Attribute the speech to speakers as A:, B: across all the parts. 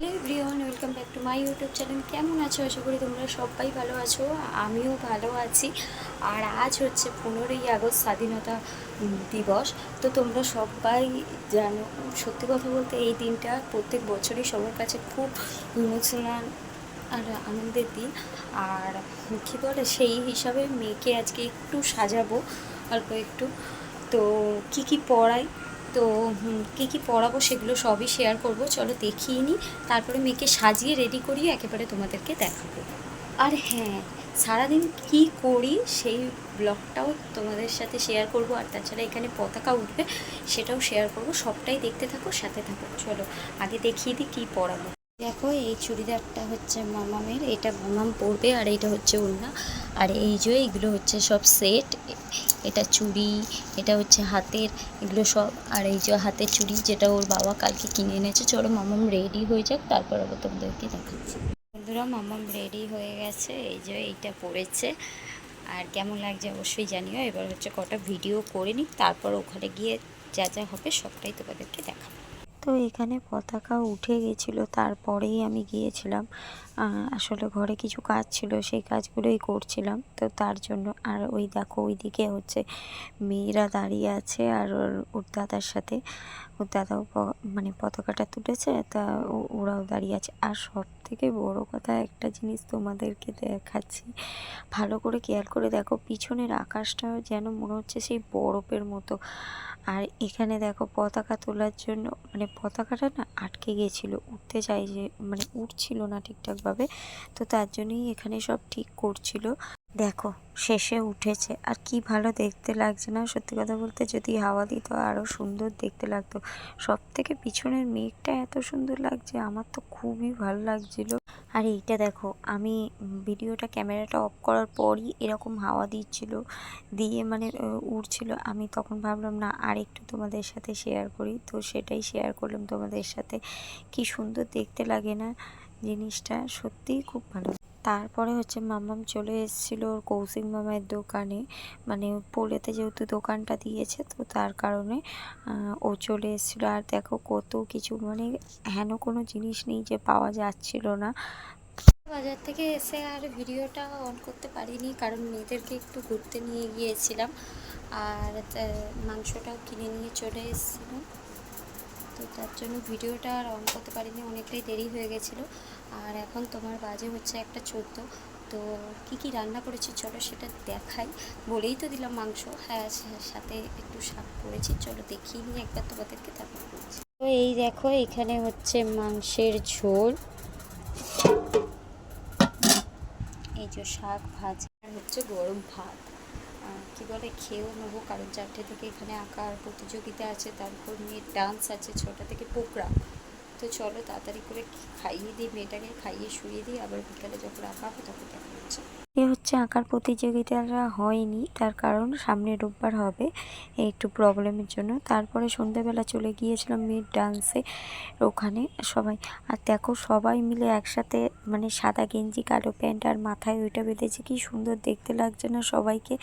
A: Hello everyone, welcome back to my YouTube channel. কেমন আছো? আশা করি তোমরা সবাই ভালো আছো, আমিও ভালো আছি। আর আজ হচ্ছে পনেরোই আগস্ট, স্বাধীনতা দিবস। তো তোমরা সবাই জানো, সত্যি কথা বলতে এই দিনটা প্রত্যেক বছরই সবার কাছে খুব ইমোশনাল আর আনন্দের দিন। আর কী বলে, সেই হিসাবে মেয়েকে আজকে একটু সাজাবো, অল্প একটু। তো কি কি পড়াই তো কী কী পড়াবো সেগুলো সবই শেয়ার করব। চলো দেখিয়ে নিই। তারপরে মেয়েকে সাজিয়ে রেডি করিয়ে একেবারে তোমাদেরকে দেখাবো। আর হ্যাঁ সারাদিন কি করি সেই ব্লগটাও তোমাদের সাথে শেয়ার করব। আর তাছাড়া এখানে পতাকা উঠবে, সেটাও শেয়ার করব। সবটাই দেখতে থাকো, সাথে থাকো। চলো, আগে দেখিয়ে দিই কী পড়াবো। দেখো, এই চুড়িদারটা হচ্ছে মামামের, এটা মামাম পরবে আর এটা হচ্ছে ওড়না। আর এই যে এগুলো হচ্ছে সব সেট, এটা চুড়ি, এটা হচ্ছে হাতের, এগুলো সব। আর এই যে হাতের চুড়ি যেটা ওর বাবা কালকে কিনে এনেছে, চলো মামাম রেডি হয়ে যাক, তারপর আবার তোমাদেরকে দেখাচ্ছি। বন্ধুরা, মামাম রেডি হয়ে গেছে, এই যে এইটা পরেছে। আর কেমন লাগছে অবশ্যই জানিও, এবার হচ্ছে কটা ভিডিও করে নিই তারপর ওখানে গিয়ে যা যা হবে সবটাই তোমাদেরকে দেখাবো। তো এখানে পতাকা উঠে গেছিল, তারপরেই আমি গিয়েছিলাম। আসলে ঘরে কিছু কাজ ছিল, সেই কাজগুলোই করছিলাম। তো তার জন্য আর ওই দেখো, ওইদিকে হচ্ছে মেয়েরা দাঁড়িয়ে আছে আর ওর ওর দাদার সাথে। ওর দাদাও মানে পতাকাটা তুলেছে, তা ওরাও দাঁড়িয়ে আছে। আর সব থেকে বড় কথা একটা জিনিস তোমাদেরকে দেখাচ্ছি। ভালো করে খেয়াল করে দেখো, পিছনের আকাশটা যেন মনে হচ্ছে সেই বরফের মতো। আর এখানে দেখো, পতাকা তোলার জন্য মানে পতাকাটা না আটকে গিয়েছিল উঠতে চাই যে মানে উঠছিল না ঠিকঠাকভাবে। তো তার জন্যই এখানে সব ঠিক করছিল। দেখো, শেষে উঠেছে। আর কি ভালো দেখতে লাগছে না? সত্যি কথা বলতে যদি হাওয়া দিত আরও সুন্দর দেখতে লাগতো। সব থেকে পিছনের মেঘটা এত সুন্দর লাগছে, আমার তো খুবই ভালো লাগছিল। আর এইটা দেখো, আমি ভিডিওটা, ক্যামেরাটা অফ করার পরই এরকম হাওয়া দিচ্ছিল, দিয়ে মানে উড়ছিল। আমি তখন ভাবলাম, না আর একটু তোমাদের সাথে শেয়ার করি। তো সেটাই শেয়ার করলাম তোমাদের সাথে। কি সুন্দর দেখতে লাগে না জিনিসটা, সত্যিই খুব ভালো তারপরে হচ্ছে মামাম চলে এসেছিল ওর কৌশিক মামার দোকানে। মানে পোলেতে যেহেতু দোকানটা দিয়েছে, তো তার কারণে ও চলে এসেছিল। আর দেখো কত কিছু মানে হেন কোনো জিনিস নেই যে পাওয়া যাচ্ছিল না। বাজার থেকে এসে আর ভিডিওটা অন করতে পারিনি, কারণ মেয়েদেরকে একটু ঘুরতে নিয়ে গিয়েছিলাম। আর মাংসটাও কিনে নিয়ে চলে এসেছিলাম। তো তার জন্য ভিডিওটা আর অন করতে পারিনি, অনেকটাই দেরি হয়ে গেছিল। আর এখন তোমার বাজে হচ্ছে একটা চোদ্দ। তো কি কি রান্না করেছি চলো সেটা দেখাই। বলেই তো দিলাম মাংস। হ্যাঁ সাথে একটু শাক করেছি। চলো দেখিয়ে নিয়ে একবার তোমাদেরকে, তারপর তো এই দেখো, এখানে হচ্ছে মাংসের ঝোল। এই যে শাক ভাজা হচ্ছে গরম ভাত। কি বলে খেয়েও নেব, কারণ চারটে থেকে এখানে আঁকার প্রতিযোগিতা আছে, তারপর মেয়ের ডান্স আছে, ছটা থেকে পোকরা। তো চলো তাড়াতাড়ি করে খাইয়ে দিই, মেয়েটাকে খাইয়ে শুয়ে দিই, আবার বিকালে যখন আঁকা হবে তখন দেখা হচ্ছে। এ হচ্ছে আঁকার প্রতিযোগিতাটা হয়নি, তার কারণ সামনে রোববার হবে একটু প্রবলেমের জন্য। তারপরে সন্ধ্যেবেলা চলে গিয়েছিলাম মেয়ের ডান্সে ওখানে সবাই, আর দেখো সবাই মিলে একসাথে মানে সাদা গেঞ্জি, কালো প্যান্ট আর মাথায় ওইটা বেঁধেছে, কি সুন্দর দেখতে লাগছে না সবাইকে।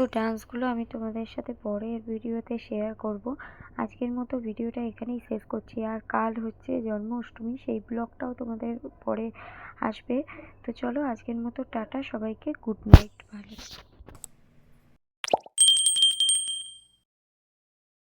A: তো ডান্সগুলো আমি তোমাদের সাথে পরের ভিডিওতে শেয়ার করব। আজকের মতো ভিডিওটা এখানেই শেষ করছি। আর কাল হচ্ছে জন্মাষ্টমী, সেই ব্লগটাও তোমাদের পরে আসবে। তো চলো আজকের মতো টাটা, সবাইকে গুড নাইট ভালো